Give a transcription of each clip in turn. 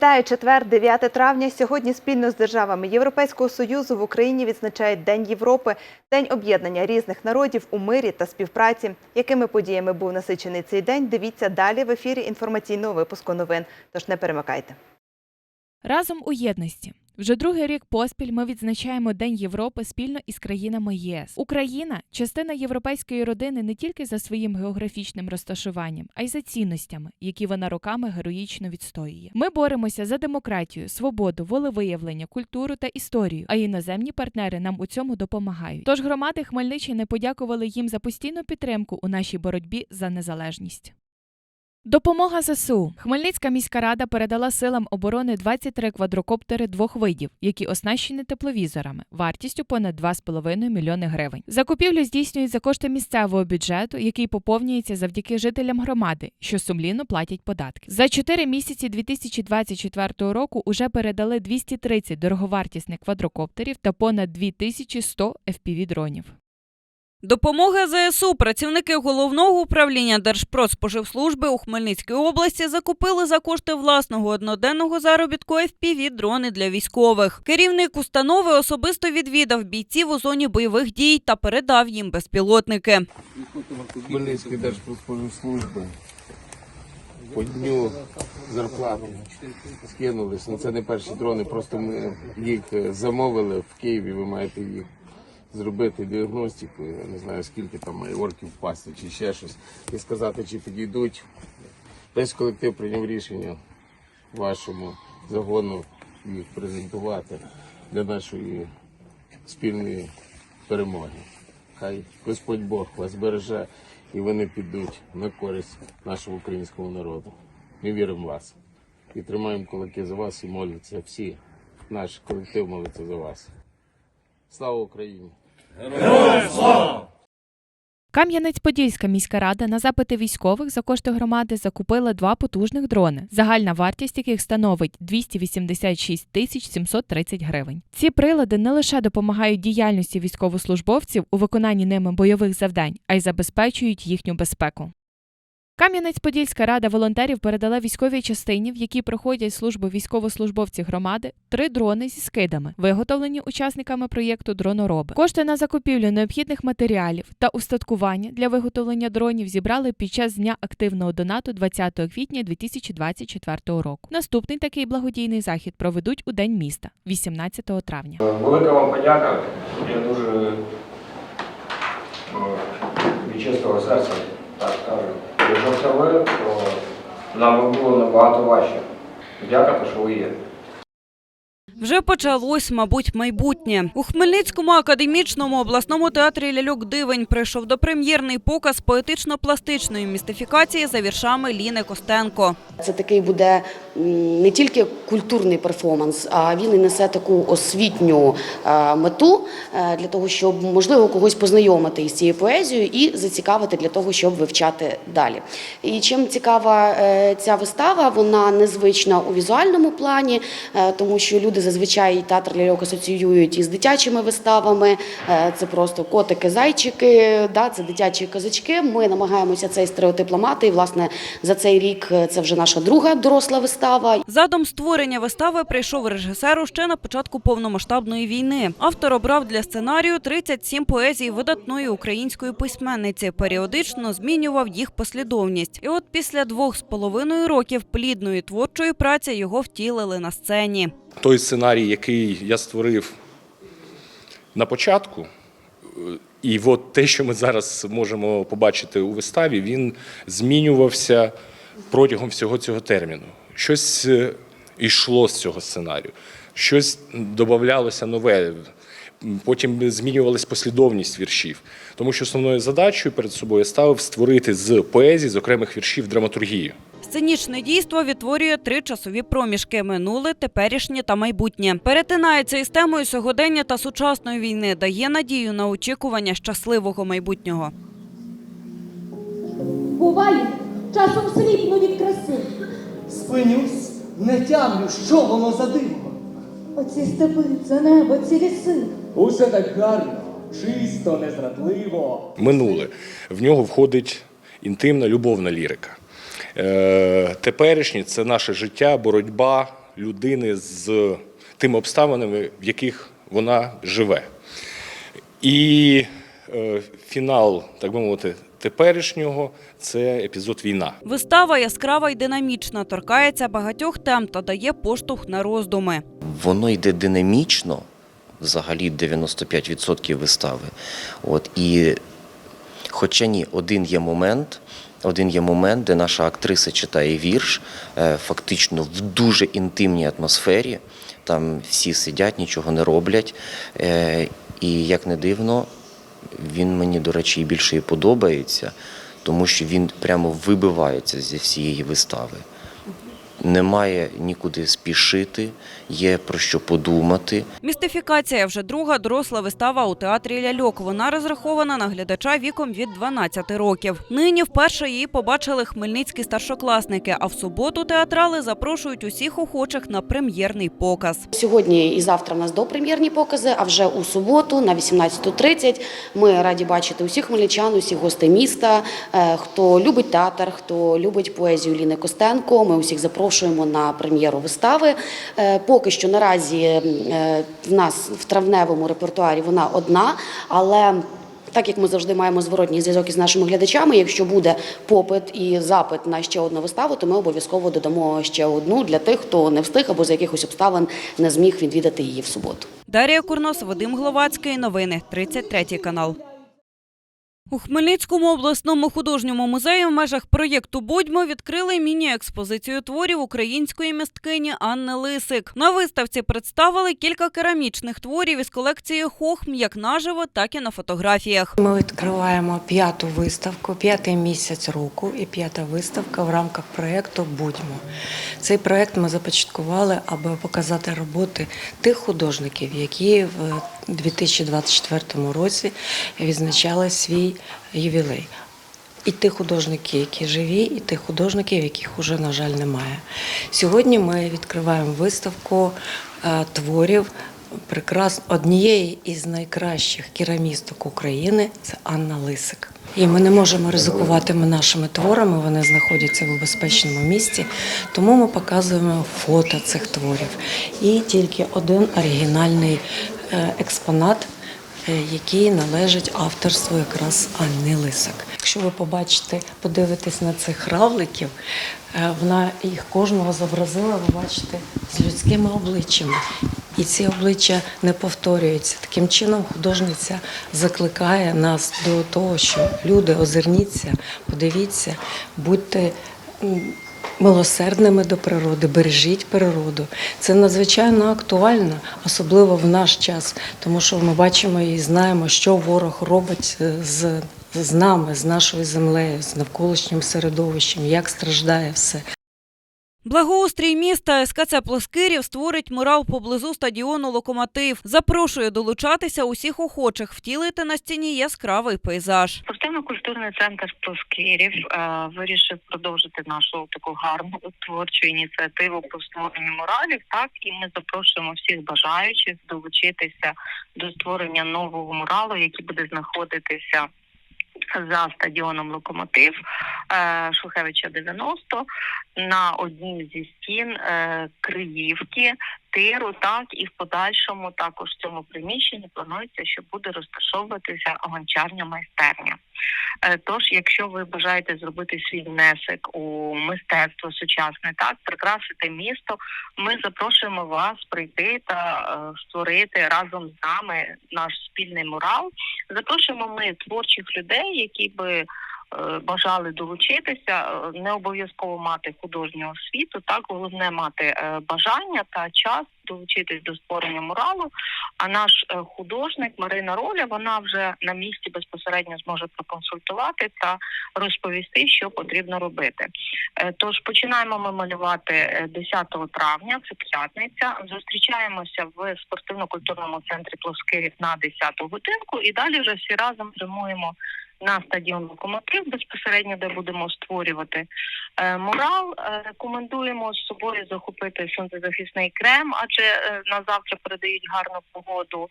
Вітаю четвер, 9 травня. Сьогодні спільно з державами Європейського союзу в Україні відзначають День Європи, день об'єднання різних народів у мирі та співпраці. Якими подіями був насичений цей день? Дивіться далі в ефірі інформаційного випуску новин. Тож не перемикайте. Разом у єдності. Вже другий рік поспіль ми відзначаємо День Європи спільно із країнами ЄС. Україна частина європейської родини не тільки за своїм географічним розташуванням, а й за цінностями, які вона роками героїчно відстоює. Ми боремося за демократію, свободу, волевиявлення, культуру та історію. А іноземні партнери нам у цьому допомагають. Тож громади Хмельниччини подякували їм за постійну підтримку у нашій боротьбі за незалежність. Допомога ЗСУ. Хмельницька міська рада передала силам оборони 23 квадрокоптери двох видів, які оснащені тепловізорами, вартістю понад 2,5 мільйони гривень. Закупівлю здійснюють за кошти місцевого бюджету, який поповнюється завдяки жителям громади, що сумлінно платять податки. За 4 місяці 2024 року уже передали 230 дороговартісних квадрокоптерів та понад 2100 FPV-дронів. Допомога ЗСУ працівники головного управління Держпродспоживслужби у Хмельницькій області закупили за кошти власного одноденного заробітку fpv дрони для військових. Керівник установи особисто відвідав бійців у зоні бойових дій та передав їм безпілотники. Хмельницької Держпродспоживслужби по дню зарплати скинулись. Ну, це не перші дрони, просто ми їх замовили в Києві. Ви маєте їх зробити діагностику. Я не знаю, скільки там має орків впасти чи ще щось, і сказати, чи підійдуть. Весь колектив прийняв рішення вашому загону їх презентувати для нашої спільної перемоги. Хай Господь Бог вас береже і вони підуть на користь нашого українського народу. Ми віримо в вас і тримаємо кулаки за вас і моляться всі. Наш колектив молиться за вас. Слава Україні! Кам'янець-Подільська міська рада на запити військових за кошти громади закупила два потужних дрони, загальна вартість яких становить 286 тисяч 730 гривень. Ці прилади не лише допомагають діяльності військовослужбовців у виконанні ними бойових завдань, а й забезпечують їхню безпеку. Кам'янець-Подільська рада волонтерів передала військовій частині, в якій проходять службу військовослужбовці громади, три дрони зі скидами, виготовлені учасниками проєкту Дронороби. Кошти на закупівлю необхідних матеріалів та устаткування для виготовлення дронів зібрали під час дня активного донату 20 квітня 2024 року. Наступний такий благодійний захід проведуть у день міста, 18 травня. Велика вам подяка. Я дуже е, від чистого серця так кажу. Ви, то нам би було набагато важче. Дякую, що ви є. Вже почалось, мабуть, майбутнє. У Хмельницькому академічному обласному театрі Ляльок Дивень прийшов до прем'єрний показ поетично-пластичної містифікації за віршами Ліни Костенко. Це такий буде не тільки культурний перформанс, а він і несе таку освітню е, мету е, для того, щоб можливо когось познайомити із цією поезією і зацікавити для того, щоб вивчати далі. І чим цікава е, ця вистава, вона незвична у візуальному плані, тому що люди зазвичай театр ляльок асоціюють із дитячими виставами. Е, Це просто котики, зайчики, да, це дитячі казачки. Ми намагаємося цей стереотип ламати. І власне за цей рік е, це вже наша друга доросла вистава. Задум створення вистави прийшов режисеру ще на початку повномасштабної війни. Автор обрав для сценарію 37 поезій видатної української письменниці. Періодично змінював їх послідовність. І от після двох з половиною років плідної творчої праці його втілили на сцені. Той сценарій, який я створив на початку, е, і от те, що ми зараз можемо побачити у виставі, він змінювався протягом всього цього терміну. Щось е, йшло з цього сценарію, щось додавалося нове. Потім змінювалась послідовність віршів, тому що основною задачею перед собою я ставив створити з поезії, з окремих віршів драматургію. Сценічне дійство відтворює три часові проміжки: минуле, теперішнє та майбутнє. Перетинається із темою сьогодення та сучасної війни, дає надію на очікування щасливого майбутнього. Буває, часом сліпну від краси. Спинюсь, не тямлю, що воно за диво. Оці степи, це небо, ці ліси. Усе так гарно, чисто, незрадливо. минуле. В нього входить інтимна любовна лірика. Е, Теперішнє це наше життя, боротьба, людини з тими обставинами, в яких вона живе. І е, фінал, так би мовити, теперішнього це епізод війна. Вистава яскрава й динамічна, торкається багатьох тем та дає поштовх на роздуми. воно йде динамічно, взагалі 95% вистави. От, і хоча ні, один є момент, один є момент, де наша актриса читає вірш, е, фактично в дуже інтимній атмосфері. Там всі сидять, нічого не роблять. Е, І як не дивно, він мені, до речі, і більше і подобається, тому що він прямо вибивається зі всієї вистави. Немає нікуди спішити, є про що подумати. Містифікація вже друга доросла вистава у театрі ляльок. Вона розрахована на глядача віком від 12 років. Нині вперше її побачили хмельницькі старшокласники. А в суботу театрали запрошують усіх охочих на прем'єрний показ. Сьогодні і завтра в нас допрем'єрні покази, а вже у суботу на 18.30 ми раді бачити усіх хмельничан, усіх гостей міста, е, хто любить театр, хто любить поезію Ліни Костенко. Ми усіх запрошуємо на прем'єру вистави. Е, Поки що наразі е, в нас в травневому репертуарі вона одна, але так як ми завжди маємо зворотній зв'язок із нашими глядачами, якщо буде попит і запит на ще одну виставу, то ми обов'язково додамо ще одну для тих, хто не встиг або з якихось обставин не зміг відвідати її в суботу. Дар'я Курнос, Вадим Гловацький. Новини 33 канал. У Хмельницькому обласному художньому музеї в межах проєкту Будьмо відкрили міні-експозицію творів української мисткині Анни Лисик. На виставці представили кілька керамічних творів із колекції Хохм як наживо, так і на фотографіях. Ми відкриваємо п'яту виставку, п'ятий місяць року і п'ята виставка в рамках проєкту Будьмо. Цей проєкт ми започаткували, аби показати роботи тих художників, які в 2024 році відзначали свій ювілей. І тих художників, які живі, і тих художників, яких уже, на жаль, немає. Сьогодні ми відкриваємо виставку е, творів прекрас... однієї із найкращих керамісток України це Анна Лисик. І ми не можемо ризикувати нашими творами, вони знаходяться в безпечному місці, тому ми показуємо фото цих творів. І тільки один оригінальний експонат е, який належить авторству якраз Анни Лисак. Якщо ви побачите, подивитесь на цих равликів, е, вона їх кожного зобразила, ви бачите, з людськими обличчями. І ці обличчя не повторюються. Таким чином художниця закликає нас до того, що люди, озирніться, подивіться, будьте милосердними до природи, бережіть природу. Це надзвичайно актуально, особливо в наш час, тому що ми бачимо і знаємо, що ворог робить е, з, з нами, з нашою землею, з навколишнім середовищем, як страждає все. Благоустрій міста СКЦ Плоскирів створить мурал поблизу стадіону Локомотив. Запрошує долучатися усіх охочих втілити на стіні яскравий пейзаж. Спортивно-культурний центр Проскирів е, вирішив продовжити нашу таку гарну творчу ініціативу по створенню муралів. Так і ми запрошуємо всіх бажаючих долучитися до створення нового муралу, який буде знаходитися за стадіоном Локомотив е, Шухевича 90 на одній зі стін е, Криївки, тиру, так і в подальшому також в цьому приміщенні планується, що буде розташовуватися гончарня майстерня. Е, Тож, якщо ви бажаєте зробити свій внесок у мистецтво сучасне, так прикрасити місто, ми запрошуємо вас прийти та е, створити разом з нами наш спільний мурал. Запрошуємо ми творчих людей, які би бажали долучитися. Е, Не обов'язково мати художню освіту, так головне мати е, бажання та час долучитись до створення муралу. А наш е, художник Марина Роля, вона вже на місці безпосередньо зможе проконсультувати та розповісти, що потрібно робити. Е, Тож починаємо ми малювати е, 10 травня, це п'ятниця. Зустрічаємося в спортивно-культурному центрі Плоскирів на 10 годинку, і далі вже всі разом прямуємо на стадіон Локомотив безпосередньо, де будемо створювати е, мурал. Е, Рекомендуємо з собою захопити сонцезахисний крем, адже е, на завтра передають гарну погоду,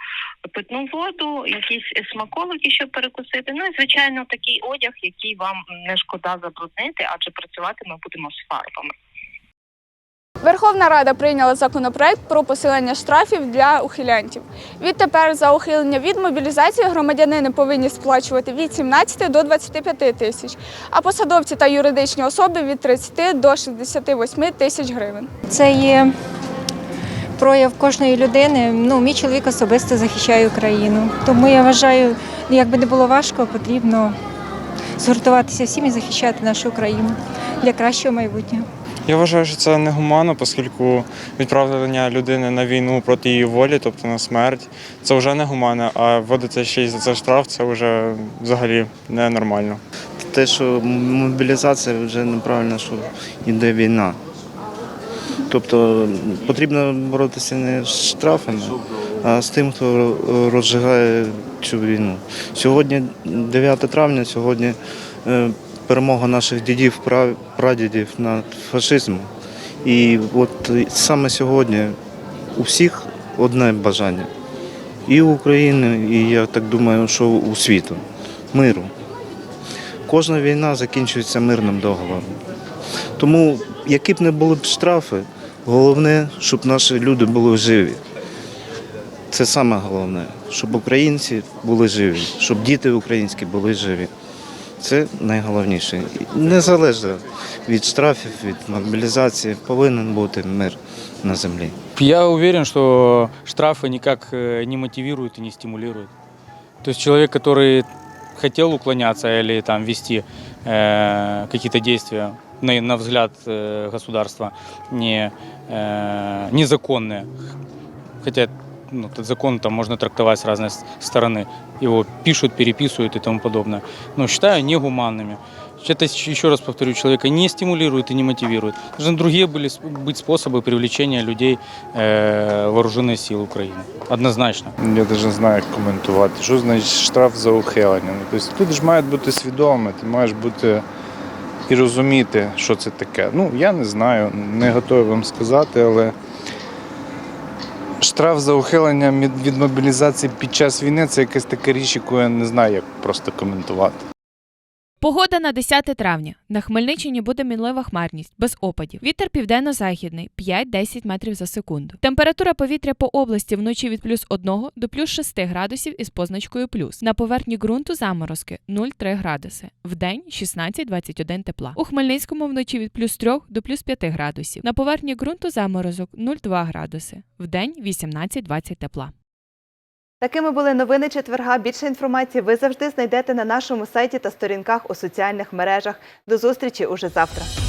питну воду, якісь смаколики, щоб перекусити. Ну і звичайно такий одяг, який вам не шкода забруднити, адже працювати ми будемо з фарбами. Верховна Рада прийняла законопроект про посилення штрафів для ухилянтів. Відтепер за ухилення від мобілізації громадянини повинні сплачувати від 17 до 25 тисяч, а посадовці та юридичні особи від 30 до 68 тисяч гривень. Це є прояв кожної людини. Ну, мій чоловік особисто захищає Україну. Тому я вважаю, як би не було важко, потрібно згуртуватися всім і захищати нашу Україну для кращого майбутнього. Я вважаю, що це негуманно, оскільки відправлення людини на війну проти її волі, тобто на смерть, це вже негуманно, а вводити ще й за це штраф це вже взагалі ненормально. Те, що мобілізація вже неправильно, що йде війна. Тобто потрібно боротися не з штрафами, а з тим, хто розжигає цю війну. Сьогодні 9 травня, сьогодні е, перемога наших дідів, прадідів над фашизмом. І от саме сьогодні у всіх одне бажання. І у України, і я так думаю, що у світу миру. Кожна війна закінчується мирним договором. Тому, які б не були б штрафи, головне, щоб наші люди були живі. Це саме головне, щоб українці були живі, щоб діти українські були живі. Це найголовніше. І Незалежно від штрафів, від мобілізації, повинен бути мир на землі. Я уверен, что штрафы никак э, не мотивируют и не стимулируют. То есть человек, который хотел уклоняться или там вести э, какие-то действия на, на взгляд э, государства не, э, незаконные, хотя ну, этот закон там можно трактовать с разной с- стороны, его пишут, переписывают и тому подобное, но считаю негуманными. Это, еще раз повторю, человека не стимулирует и не мотивирует. Должны другие были с- быть способы привлечения людей э, в вооруженные силы Украины. Однозначно. Я навіть не знаю, як коментувати. Що значить штраф за ухилення? Ну, тобто, люди ж мають бути свідомі, ти маєш бути і розуміти, що це таке. Ну, я не знаю, не готовий вам сказати, але штраф за ухилення від- мобілізації під час війни це якась така річ, яку я не знаю, як просто коментувати. Погода на 10 травня. На Хмельниччині буде мінлива хмарність, без опадів. Вітер південно-західний 5-10 метрів за секунду. Температура повітря по області вночі від плюс 1 до плюс 6 градусів із позначкою плюс. На поверхні ґрунту заморозки 0,3 градуси. Вдень 16-21 тепла. У Хмельницькому вночі від плюс 3 до плюс 5 градусів. На поверхні ґрунту заморозок 0,2 градуси. Вдень 18-20 тепла. Такими були новини четверга. Більше інформації ви завжди знайдете на нашому сайті та сторінках у соціальних мережах. До зустрічі уже завтра.